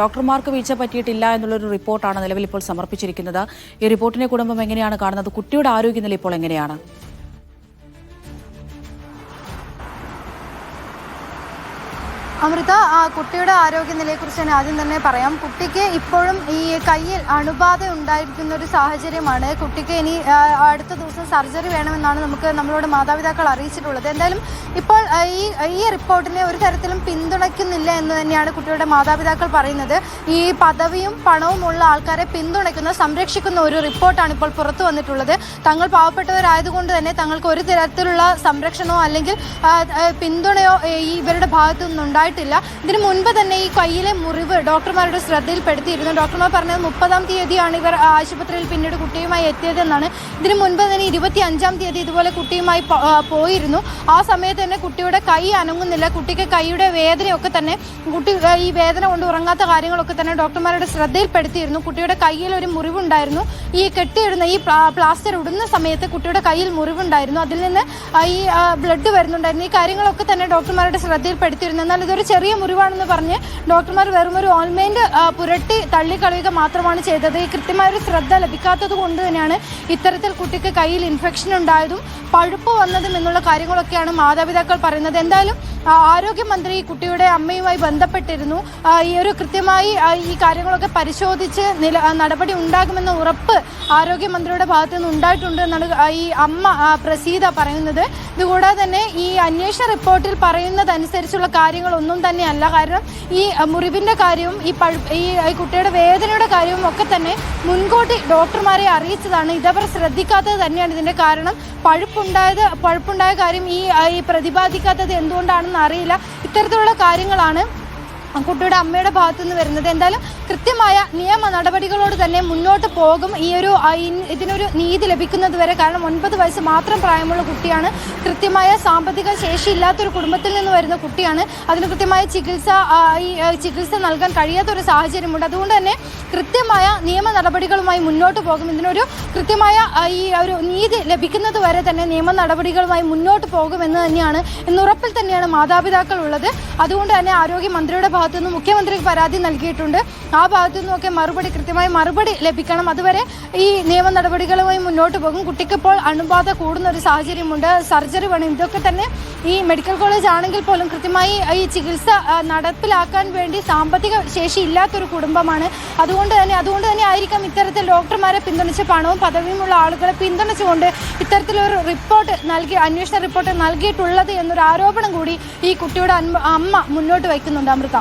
ഡോക്ടർമാർക്ക് വീഴ്ച പറ്റിയിട്ടില്ല എന്നുള്ളൊരു റിപ്പോർട്ടാണ് നിലവിൽ ഇപ്പോൾ സമർപ്പിച്ചിരിക്കുന്നത്. ഈ റിപ്പോർട്ടിനെ കുടുംബം എങ്ങനെയാണ് കാണുന്നത്? കുട്ടിയുടെ ആരോഗ്യനില ഇപ്പോൾ എങ്ങനെയാണ്? അമൃത ആ കുട്ടിയുടെ ആരോഗ്യനിലയെക്കുറിച്ച് ഞാൻ ആദ്യം തന്നെ പറയാം. കുട്ടിക്ക് ഇപ്പോഴും ഈ കയ്യിൽ അണുബാധ ഉണ്ടായിരിക്കുന്ന ഒരു സാഹചര്യമാണ്. കുട്ടിക്ക് ഇനി അടുത്ത ദിവസം സർജറി വേണമെന്നാണ് നമുക്ക് നമ്മളോട് മാതാപിതാക്കൾ അറിയിച്ചിട്ടുള്ളത്. എന്തായാലും ഇപ്പോൾ ഈ ഈ റിപ്പോർട്ടിനെ ഒരു തരത്തിലും പിന്തുണയ്ക്കുന്നില്ല എന്ന് തന്നെയാണ് കുട്ടിയുടെ മാതാപിതാക്കൾ പറയുന്നത്. ഈ പദവിയും പണവും ഉള്ള ആൾക്കാരെ പിന്തുണയ്ക്കുന്ന സംരക്ഷിക്കുന്ന ഒരു റിപ്പോർട്ടാണ് ഇപ്പോൾ പുറത്തു വന്നിട്ടുള്ളത്. തങ്ങൾ പാവപ്പെട്ടവരായതുകൊണ്ട് തന്നെ തങ്ങൾക്ക് ഒരു തരത്തിലുള്ള സംരക്ഷണമോ അല്ലെങ്കിൽ പിന്തുണയോ ഇവരുടെ ഭാഗത്തു നിന്നും ഉണ്ടായിട്ടില്ല ഇതിന് മുൻപ് തന്നെ ഈ കയ്യിലെ മുറിവ് ഡോക്ടർമാരുടെ ശ്രദ്ധയിൽപ്പെടുത്തിയിരുന്നു. ഡോക്ടർമാർ പറഞ്ഞത് മുപ്പതാം തീയതിയാണ് ഇവർ ആശുപത്രിയിൽ പിന്നീട് കുട്ടിയുമായി എത്തിയതെന്നാണ്. ഇതിന് മുൻപ് തന്നെ ഇരുപത്തി അഞ്ചാം തീയതി ഇതുപോലെ കുട്ടിയുമായി പോയിരുന്നു. ആ സമയത്ത് തന്നെ കുട്ടിയുടെ കൈ അനങ്ങുന്നില്ല. കുട്ടിക്ക് കൈയുടെ വേദനയൊക്കെ തന്നെ കുട്ടി ഈ വേദന കൊണ്ട് ഉറങ്ങാത്ത കാര്യങ്ങളൊക്കെ തന്നെ ഡോക്ടർമാരുടെ ശ്രദ്ധയിൽപ്പെടുത്തിയിരുന്നു. കുട്ടിയുടെ കയ്യിൽ ഒരു മുറിവുണ്ടായിരുന്നു. ഈ കെട്ടിയിടുന്ന ഈ പ്ലാസ്റ്റർ ഇടുന്ന സമയത്ത് കുട്ടിയുടെ കയ്യിൽ മുറിവുണ്ടായിരുന്നു. അതിൽ നിന്ന് ഈ ബ്ലഡ് വരുന്നുണ്ടായിരുന്നു. ഈ കാര്യങ്ങളൊക്കെ തന്നെ ഡോക്ടർമാരുടെ ശ്രദ്ധയിൽപ്പെടുത്തിയിരുന്നു. എന്നാൽ ഇതൊരു ചെറിയ മുറിവാണെന്ന് പറഞ്ഞ് ഡോക്ടർമാർ വെറും ഒരു ഓൾമെന്റ് പുരട്ടി തള്ളിക്കളയുക മാത്രമാണ് ചെയ്തത്. ഈ കൃത്യമായ ഒരു ശ്രദ്ധ ലഭിക്കാത്തത് കൊണ്ട് തന്നെയാണ് ഇത്തരത്തിൽ കുട്ടിക്ക് കയ്യിൽ ഇൻഫെക്ഷൻ ഉണ്ടായതും പഴുപ്പ് വന്നതും എന്നുള്ള കാര്യങ്ങളൊക്കെയാണ് മാതാപിതാക്കൾ പറയുന്നത്. എന്തായാലും ആരോഗ്യമന്ത്രി കുട്ടിയുടെ അമ്മയുമായി ബന്ധപ്പെട്ടിരുന്നു. ഈ ഒരു കൃത്യമായി ഈ കാര്യങ്ങളൊക്കെ പരിശോധിച്ച് നില നടപടി ഉണ്ടാകുമെന്ന ഉറപ്പ് ആരോഗ്യമന്ത്രിയുടെ ഭാഗത്തു നിന്ന് ഉണ്ടായിട്ടുണ്ട് എന്നാണ് ഈ അമ്മ പ്രസീത പറയുന്നത്. ഇതുകൂടാതെ തന്നെ ഈ അന്വേഷണ റിപ്പോർട്ടിൽ പറയുന്നതനുസരിച്ചുള്ള കാര്യങ്ങളൊന്നും തന്നെയല്ല. കാരണം ഈ മുറിവിന്റെ കാര്യവും ഈ പഴു ഈ കുട്ടിയുടെ വേദനയുടെ കാര്യവും ഒക്കെ തന്നെ മുൻകൂട്ടി ഡോക്ടർമാരെ അറിയിച്ചതാണ്. ഇതവർ ശ്രദ്ധിക്കാത്തത് തന്നെയാണ് ഇതിന്റെ കാരണം. പഴുപ്പുണ്ടായത് പഴുപ്പുണ്ടായ കാര്യം ഈ ഈ പ്രതിപാദിക്കാത്തത് എന്തുകൊണ്ടാണെന്ന് അറിയില്ല. ഇത്തരത്തിലുള്ള കാര്യങ്ങളാണ് കുട്ടിയുടെ അമ്മയുടെ ഭാഗത്തു നിന്ന് വരുന്നത്. എന്തായാലും കൃത്യമായ നിയമ നടപടികളോട് തന്നെ മുന്നോട്ട് പോകും. ഈ ഒരു ഇതിനൊരു നീതി ലഭിക്കുന്നത് വരെ കാരണം ഒൻപത് വയസ്സ് മാത്രം പ്രായമുള്ള കുട്ടിയാണ്. കൃത്യമായ സാമ്പത്തിക ശേഷി ഇല്ലാത്തൊരു കുടുംബത്തിൽ നിന്ന് വരുന്ന കുട്ടിയാണ്. അതിന് കൃത്യമായ ചികിത്സ ഈ ചികിത്സ നൽകാൻ കഴിയാത്ത ഒരു സാഹചര്യമുണ്ട്. അതുകൊണ്ട് തന്നെ കൃത്യമായ നിയമ നടപടികളുമായി മുന്നോട്ട് പോകും. ഇതിനൊരു കൃത്യമായ ഈ ഒരു നീതി ലഭിക്കുന്നത് വരെ തന്നെ നിയമ നടപടികളുമായി മുന്നോട്ട് പോകുമെന്ന് തന്നെയാണ് എന്നുറപ്പിൽ തന്നെയാണ് മാതാപിതാക്കൾ ഉള്ളത്. അതുകൊണ്ട് തന്നെ ആരോഗ്യമന്ത്രിയുടെ ഭാഗത്തുനിന്ന് മുഖ്യമന്ത്രിക്ക് പരാതി നൽകിയിട്ടുണ്ട്. ആ ഭാഗത്തു നിന്നൊക്കെ മറുപടി കൃത്യമായ മറുപടി ലഭിക്കണം. അതുവരെ ഈ നിയമ നടപടികളുമായി മുന്നോട്ട് പോകും. കുട്ടിക്ക് ഇപ്പോൾ അണുബാധ കൂടുന്ന ഒരു സാഹചര്യമുണ്ട്. സർജറി വേണം. ഇതൊക്കെ തന്നെ ഈ മെഡിക്കൽ കോളേജ് ആണെങ്കിൽ പോലും കൃത്യമായി ഈ ചികിത്സ നടപ്പിലാക്കാൻ വേണ്ടി സാമ്പത്തിക ശേഷി ഇല്ലാത്തൊരു കുടുംബമാണ്. അതുകൊണ്ട് തന്നെ അതുകൊണ്ട് തന്നെ ആയിരിക്കാം ഇത്തരത്തിൽ ഡോക്ടർമാരെ പിന്തുണച്ച് പണവും പദവിയുമുള്ള ആളുകളെ പിന്തുണച്ചുകൊണ്ട് ഇത്തരത്തിലൊരു റിപ്പോർട്ട് നൽകി അന്വേഷണ റിപ്പോർട്ട് നൽകിയിട്ടുള്ളത് എന്നൊരു ആരോപണം കൂടി ഈ കുട്ടിയുടെ അമ്മ മുന്നോട്ട് വയ്ക്കുന്നുണ്ട്. അമൃത.